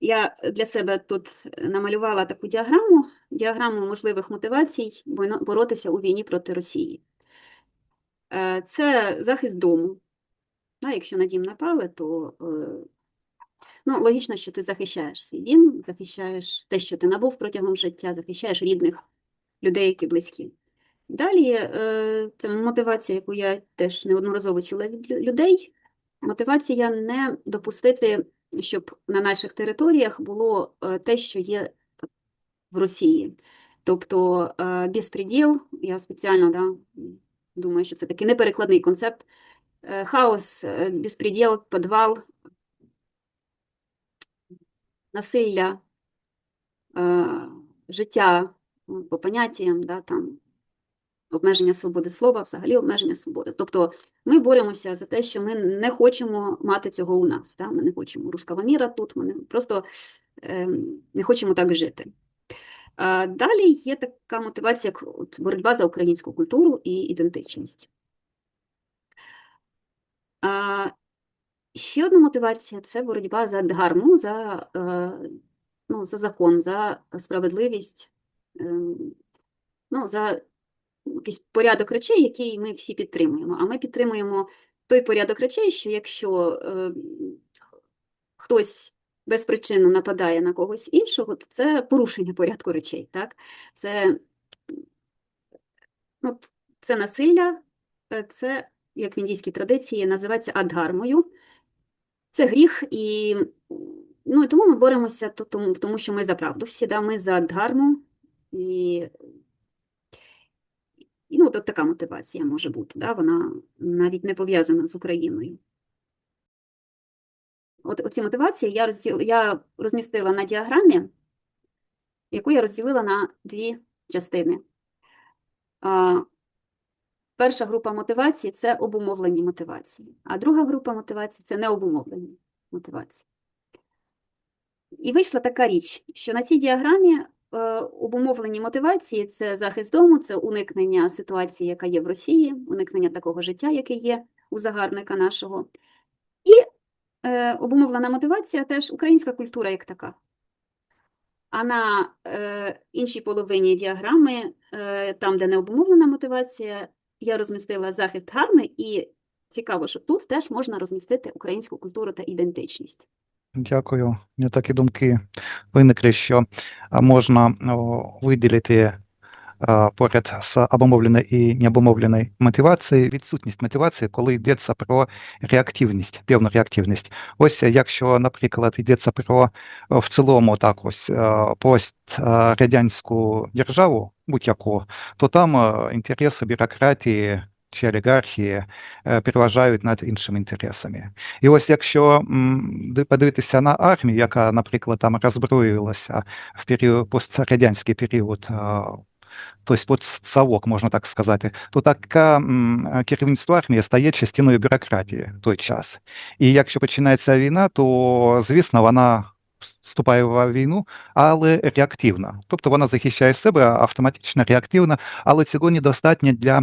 Я для себе тут намалювала таку діаграму, діаграму можливих мотивацій боротися у війні проти Росії. Е, Це захист дому. Якщо на дім напали, то е, ну, логічно, що ти захищаєш свій дім, захищаєш те, що ти набув протягом життя, захищаєш рідних людей, які близькі. Далі е, це мотивація, яку я теж неодноразово чула від людей. Мотивація не допустити, щоб на наших територіях було е, те, що є в Росії. Тобто е, безпреділ, я спеціально да, думаю, що це такий неперекладний концепт. Е, Хаос, безпреділ, підвал, насилля, життя ну, по поняттям, да, там, обмеження свободи слова, взагалі обмеження свободи. Тобто ми боремося за те, що ми не хочемо мати цього у нас. Да? Ми не хочемо руского міра тут, ми не, просто ем, не хочемо так жити. А далі є така мотивація, як от боротьба за українську культуру і ідентичність. А, ще одна мотивація це боротьба за дгарму, за, е, ну, за закон, за справедливість, ем, ну, за якийсь порядок речей, який ми всі підтримуємо. А ми підтримуємо той порядок речей, що якщо е, хтось безпричинно нападає на когось іншого, то це порушення порядку речей. Так? Це, ну, це насилля, е, це, як в індійській традиції, називається адгармою. Це гріх, і, ну, тому ми боремося, тому, тому що ми за правду всі, да? ми за адгарму. І, ну, от така мотивація може бути, да? вона навіть не пов'язана з Україною. От оці мотивації я, розділ, я розмістила на діаграмі, яку я розділила на дві частини. А, перша група мотивації це обумовлені мотивації, а друга група мотивацій це необумовлені мотивації. І вийшла така річ, що на цій діаграмі обумовлені мотивації це захист дому, це уникнення ситуації, яка є в Росії, уникнення такого життя, яке є у загарбника нашого. І е, обумовлена мотивація теж українська культура як така. А на е, іншій половині діаграми, е, там, де не обумовлена мотивація, я розмістила захист гарми, і цікаво, що тут теж можна розмістити українську культуру та ідентичність. Дякую. У мене такі думки виникли, що можна виділити поряд з обумовленою і необумовленою мотивацією відсутність мотивації, коли йдеться про реактивність, певну реактивність. Ось якщо, наприклад, йдеться про в цілому так ось е, пострадянську державу, будь-яку, то там е, інтереси бюрократії чи олігархії е, переважають над іншими інтересами. І ось якщо подивитися на армію, яка, наприклад, там роззброювалася в період, пострадянський період, а, тобто постсовок, можна так сказати, то таке керівництво армії стає частиною бюрократії в той час. І якщо починається війна, то, звісно, вона вступає в війну, але реактивно. Тобто вона захищає себе автоматично реактивно, але цього недостатньо для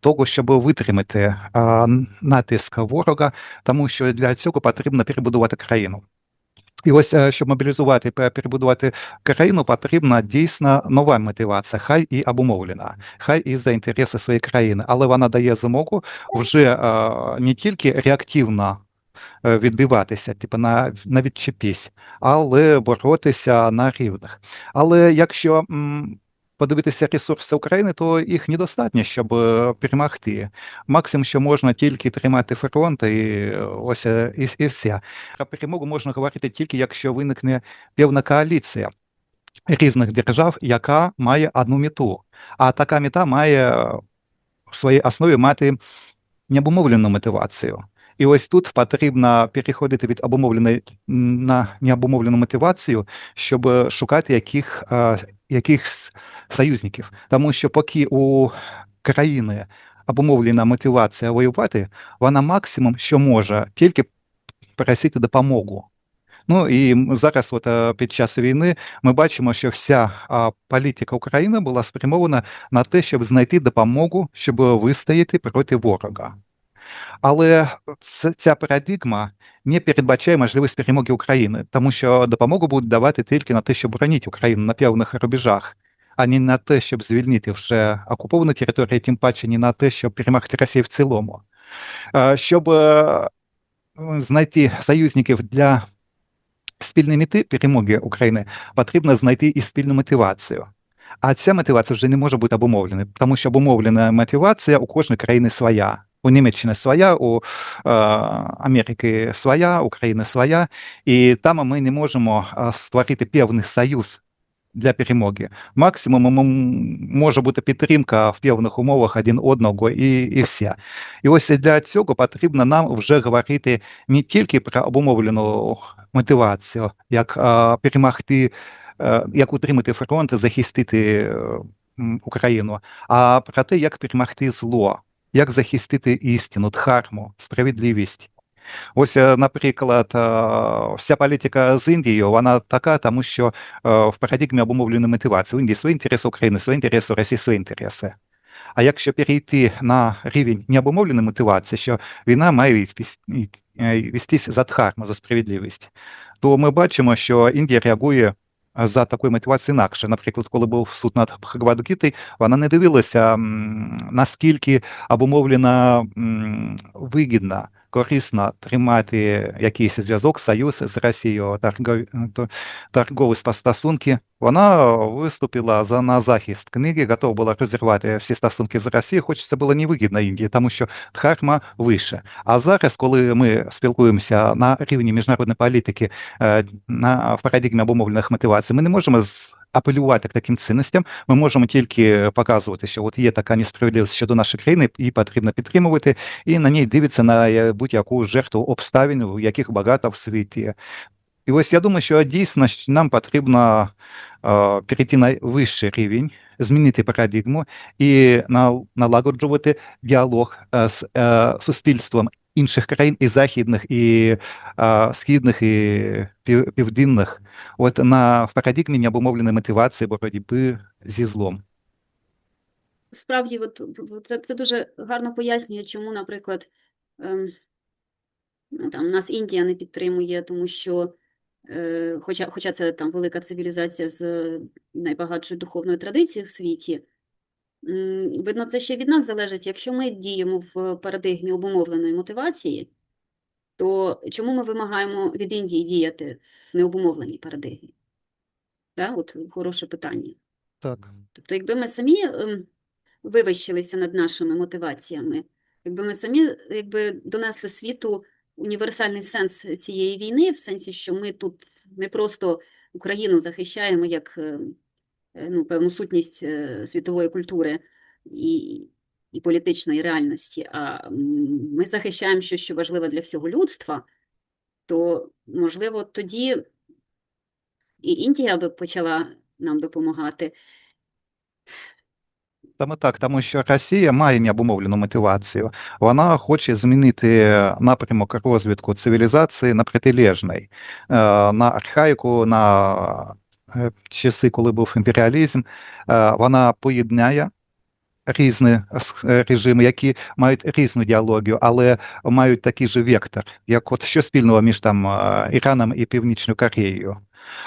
того, щоб витримати натиск ворога, тому що для цього потрібно перебудувати країну. І ось, е, щоб мобілізувати, пе- перебудувати країну, потрібна дійсно нова мотивація, хай і обумовлена, хай і за інтереси своєї країни, але вона дає змогу вже не тільки реактивно відбиватися, типу на, на відчепісь, але боротися на рівних. Але якщо подивитися ресурси України, то їх недостатньо, щоб е, перемогти. Максимум, що можна тільки тримати фронт, і е, ось е, і, і все. Про перемогу можна говорити тільки, якщо виникне певна коаліція різних держав, яка має одну мету. А така мета має е, в своїй основі мати необумовлену мотивацію. І ось тут потрібно переходити від обумовленої на необумовлену мотивацію, щоб е, шукати яких, е, якихось союзників. Тому що поки у країни обумовлена мотивація воювати, вона максимум, що може, тільки просити допомогу. Ну і зараз, от е, під час війни, ми бачимо, що вся політика України була спрямована на те, щоб знайти допомогу, щоб вистояти проти ворога. Але ця парадигма не передбачає можливість перемоги України, тому що допомогу будуть давати тільки на те, щоб боронити Україну на певних рубежах, а не на те, щоб звільнити вже окуповані території, тим паче не на те, щоб перемогти Росію в цілому. Щоб е, знайти союзників для спільної мети перемоги України, потрібно знайти і спільну мотивацію. А ця мотивація вже не може бути обумовлена, тому що обумовлена мотивація у кожної країни своя. У Німеччини своя, у е, Америки своя, України своя, і там ми не можемо е, створити певний союз для перемоги. Максимум може бути підтримка в певних умовах один одного і, і все. І ось для цього потрібно нам вже говорити не тільки про обумовлену мотивацію, як е, перемогти, е, як утримати фронт захистити е, Україну, а про те, як перемогти зло, як захистити істину, дхарму, справедливість. Ось, е, наприклад, е, вся політика з Індією, вона така, тому що е, в парадигмі обумовлені мотивації. У Індії свої інтереси України, свої інтереси, Росії свої інтереси. А якщо перейти на рівень необумовленої мотивації, що війна має вестись- за дхарму, за справедливість, то ми бачимо, що Індія реагує за такою мотивацією інакше. Наприклад, коли був суд над Бхагавадгітою, вона не дивилася, наскільки обумовлена вигідна, корисно тримати якийсь зв'язок, союз з Росією, торгові, стосунки. Вона виступила за на захист книги, готова була розірвати всі стосунки з Росією, хоч це було невигідно Індії, тому що Дхарма вище. А зараз, коли ми спілкуємося на рівні міжнародної політики е, на в парадигмі обумовлених мотивацій, ми не можемо з- апелювати к таким цінностям. Ми можемо тільки показувати, що от є така несправедливість щодо нашої країни, її потрібно підтримувати, і на ній дивиться на е, будь-яку жертву обставин, в яких багато в світі. І ось я думаю, що дійсно нам потрібно е, перейти на вищий рівень, змінити парадигму і налагоджувати діалог е, з е, суспільством інших країн і західних, і е, східних, і південних, от на в парадигмі необумовленої мотивації боротьби зі злом. Справді, от, це, це дуже гарно пояснює, чому, наприклад, ем, ну, там, нас Індія не підтримує, тому що, хоча, хоча це там велика цивілізація з е, найбагатшою духовною традицією в світі, видно, це ще від нас залежить. Якщо ми діємо в парадигмі обумовленої мотивації, то чому ми вимагаємо від Індії діяти в необумовленій парадигмі? Да? От хороше питання. Так. Тобто, якби ми самі ем, вивищилися над нашими мотиваціями, якби ми самі якби донесли світу універсальний сенс цієї війни, в сенсі, що ми тут не просто Україну захищаємо як е, е, ну, певну сутність е, світової культури і, і політичної реальності, а ми захищаємо щось, що важливе для всього людства, то, можливо, тоді і Індія би почала нам допомагати. Саме так, тому що Росія має необумовлену мотивацію. Вона хоче змінити напрямок розвитку цивілізації на протилежний, е, на архаїку, на е, часи, коли був імперіалізм. Е, Вона поєднає різні е, режими, які мають різну діалогію, але мають такий же вектор, як от що спільного між там е, Іраном і Північною Кореєю.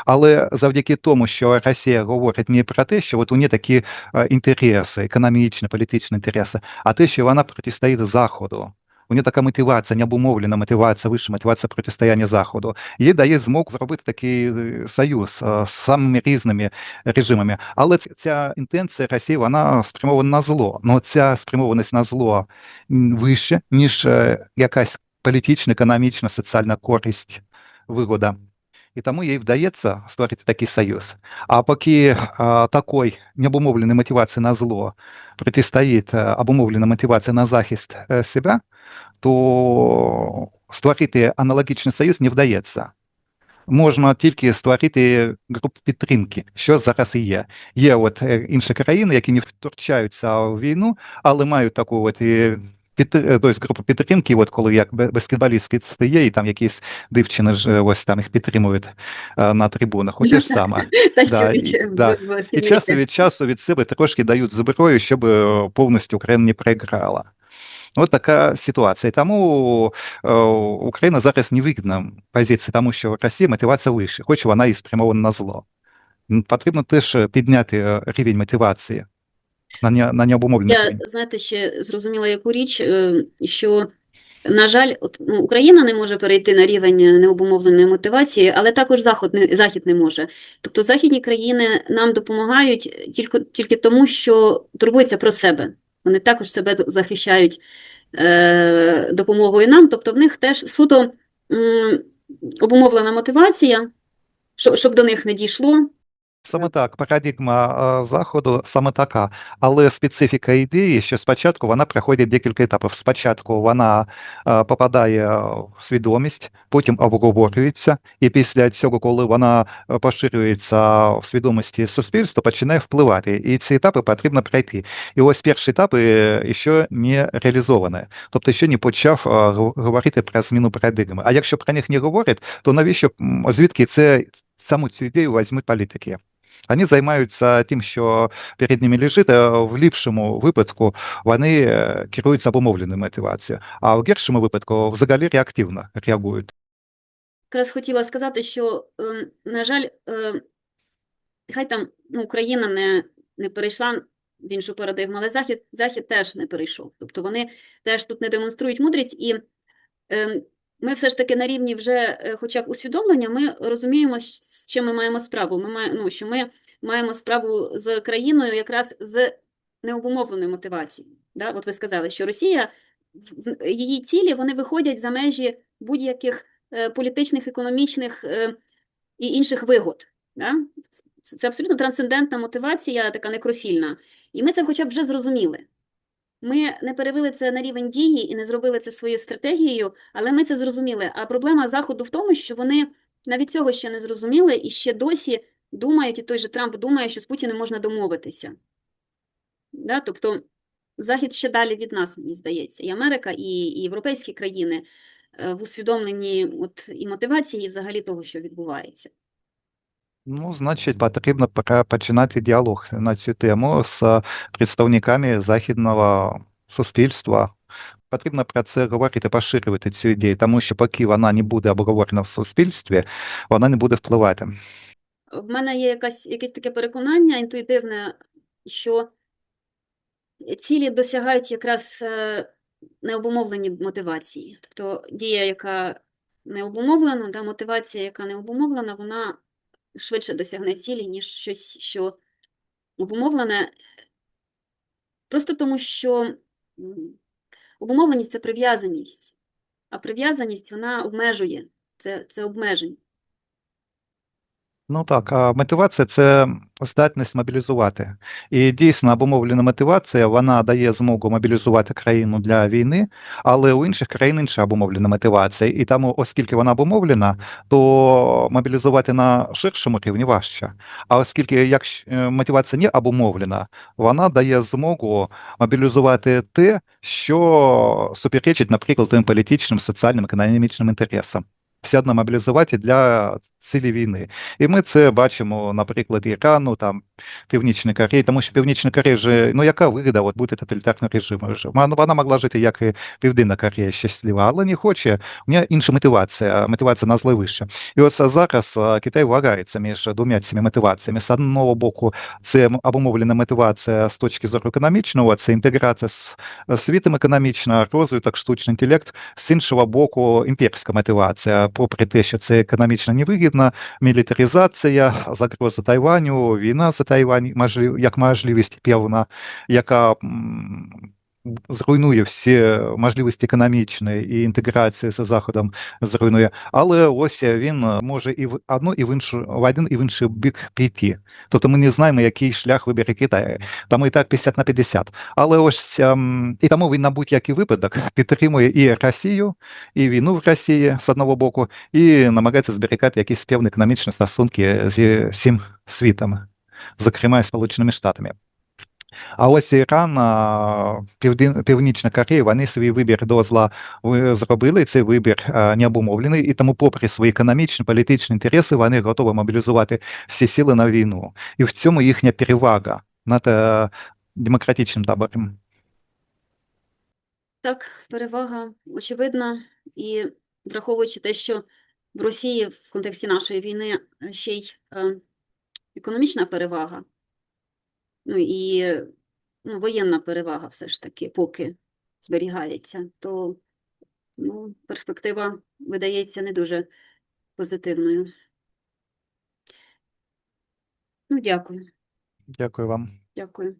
Але завдяки тому, що Росія говорить не про те, що от у неї такі е, інтереси, економічні, політичні інтереси, а те, що вона протистоїть Заходу. У неї така мотивація, необумовлена мотивація, вища мотивація протистояння Заходу. Їй дає змог зробити такий е, союз е, з самими різними режимами. Але ця інтенція Росії, вона спрямована на зло. Ну ця спрямованість на зло вище, ніж е, якась політична, економічна, соціальна користь, вигода. І тому їй вдається створити такий союз. А поки а, такої необумовленої мотивації на зло протистоїть е, обумовлена мотивація на захист е, себе, то створити аналогічний союз не вдається. Можна тільки створити групу підтримки, що зараз і є. Є от інші країни, які не втручаються в війну, але мають таку от під, е, тобто групу підтримки, от коли як баскетболістки стає, і там якісь дівчини ж е, ось там їх підтримують е, на трибунах. От ж саме. Танцюють і- да. І баскетболі. час від часу від себе трошки дають зброю, щоб повністю Україна не проіграла. От така ситуація. Тому Україна зараз не вигідна позиція, тому що Росія мотивація вище, хоч вона і спрямована на зло. Потрібно теж підняти рівень мотивації на, не, на необумовлений Я, знаєте, ще зрозуміла яку річ, е, що, на жаль, от, ну, Україна не може перейти на рівень необумовленої мотивації, але також Захід не, Захід не може. Тобто західні країни нам допомагають тільки, тільки тому, що турбуються про себе. Вони також себе захищають е, допомогою нам, тобто в них теж суто м, обумовлена мотивація, щоб, щоб до них не дійшло. Саме так, парадигма е, Заходу саме така, але специфіка ідеї, що спочатку вона проходить декілька етапів. Спочатку вона е, попадає в свідомість, потім обговорюється, і після цього, коли вона е, поширюється в свідомості суспільства, починає впливати. І ці етапи потрібно пройти. І ось перші етапи ще не реалізовані. Тобто ще не почав говорити про зміну парадигми. А якщо про них не говорять, то навіщо звідки це саму цю ідею візьмуть політики? Вони займаються тим, що перед ними лежить, а в ліпшому випадку вони керуються обумовленою мотивацією, а в гіршому випадку взагалі реактивно реагують. Якраз хотіла сказати, що, ем, на жаль, хай там ну, Україна не, не перейшла в іншу парадигму, але Захід, Захід теж не перейшов. Тобто вони теж тут не демонструють мудрість, і ем, ми все ж таки на рівні вже е, хоча б усвідомлення, ми розуміємо, з чим ми маємо справу. Ми має, ну, що ми маємо справу з країною якраз з необумовленою мотивацією. Да? От ви сказали, що Росія, її цілі, вони виходять за межі будь-яких е, політичних, економічних е, і інших вигод. Да? Це абсолютно трансцендентна мотивація, така некрофільна. І ми це хоча б вже зрозуміли. Ми не перевели це на рівень дії і не зробили це своєю стратегією, але ми це зрозуміли. А проблема Заходу в тому, що вони навіть цього ще не зрозуміли і ще досі думають, і той же Трамп думає, що з Путіним можна домовитися. Да? Тобто Захід ще далі від нас, мені здається, і Америка, і, і європейські країни е, в усвідомленні от, і мотивації, і взагалі того, що відбувається. Ну, значить, потрібно починати діалог на цю тему з представниками західного суспільства. Потрібно про це говорити, поширювати цю ідею, тому що поки вона не буде обговорена в суспільстві, вона не буде впливати. В мене є якась, якесь таке переконання інтуїтивне, що цілі досягають якраз е, необумовлені мотивації. Тобто дія, яка не обумовлена, мотивація, яка не обумовлена, вона швидше досягне цілі, ніж щось, що обумовлене. Просто тому, що обумовленість це прив'язаність, а прив'язаність вона обмежує, це, це обмеження. Ну так, а мотивація це здатність мобілізувати. І дійсно обумовлена мотивація, вона дає змогу мобілізувати країну для війни, але у інших країн інша обумовлена мотивація. І тому, оскільки вона обумовлена, то мобілізувати на ширшому рівні важче. А оскільки якщо е, мотивація не обумовлена, вона дає змогу мобілізувати те, що суперечить, наприклад, тим політичним, соціальним, економічним інтересам. Все одно мобілізувати для цілі війни. І ми це бачимо на прикладі Ірану, там Північної Кореї, тому що Північна Корея вже, ну яка вигода от бути тоталітарним режимом? вже? Вона могла жити, як і Південна Корея щаслива, але не хоче. У неї інша мотивація, мотивація назва вища. І ось зараз Китай вагається між двома цими мотиваціями. З одного боку, це обумовлена мотивація з точки зору економічного, це інтеграція з світом економічно, розвиток, штучний інтелект. З іншого боку, імперська мотивація, попри те, що це економічно невигідно, мілітаризація, загроза Тайваню, війна за Тайвань, як можливість певна, яка зруйнує всі можливості економічної і інтеграції з Заходом зруйнує. Але ось він може і в одну, і в іншу, в один, і в інший бік піти. Тобто ми не знаємо, який шлях вибере Китай. Там і так 50 на 50. Але ось ем, і тому він на будь-який випадок підтримує і Росію, і війну в Росії з одного боку, і намагається зберігати якісь певні економічні стосунки зі всім світом, зокрема і Сполученими Штатами. А ось Іран, Північна Корея, вони свій вибір до зла зробили. Цей вибір не обумовлений, і тому, попри свої економічні, політичні інтереси, вони готові мобілізувати всі сили на війну. І в цьому їхня перевага над е, демократичним табором. Так, перевага очевидна, і враховуючи те, що в Росії в контексті нашої війни е, ще й е, економічна перевага, ну і ну, воєнна перевага все ж таки поки зберігається, то ну, перспектива видається не дуже позитивною. Ну, дякую, Дякую вам. дякую.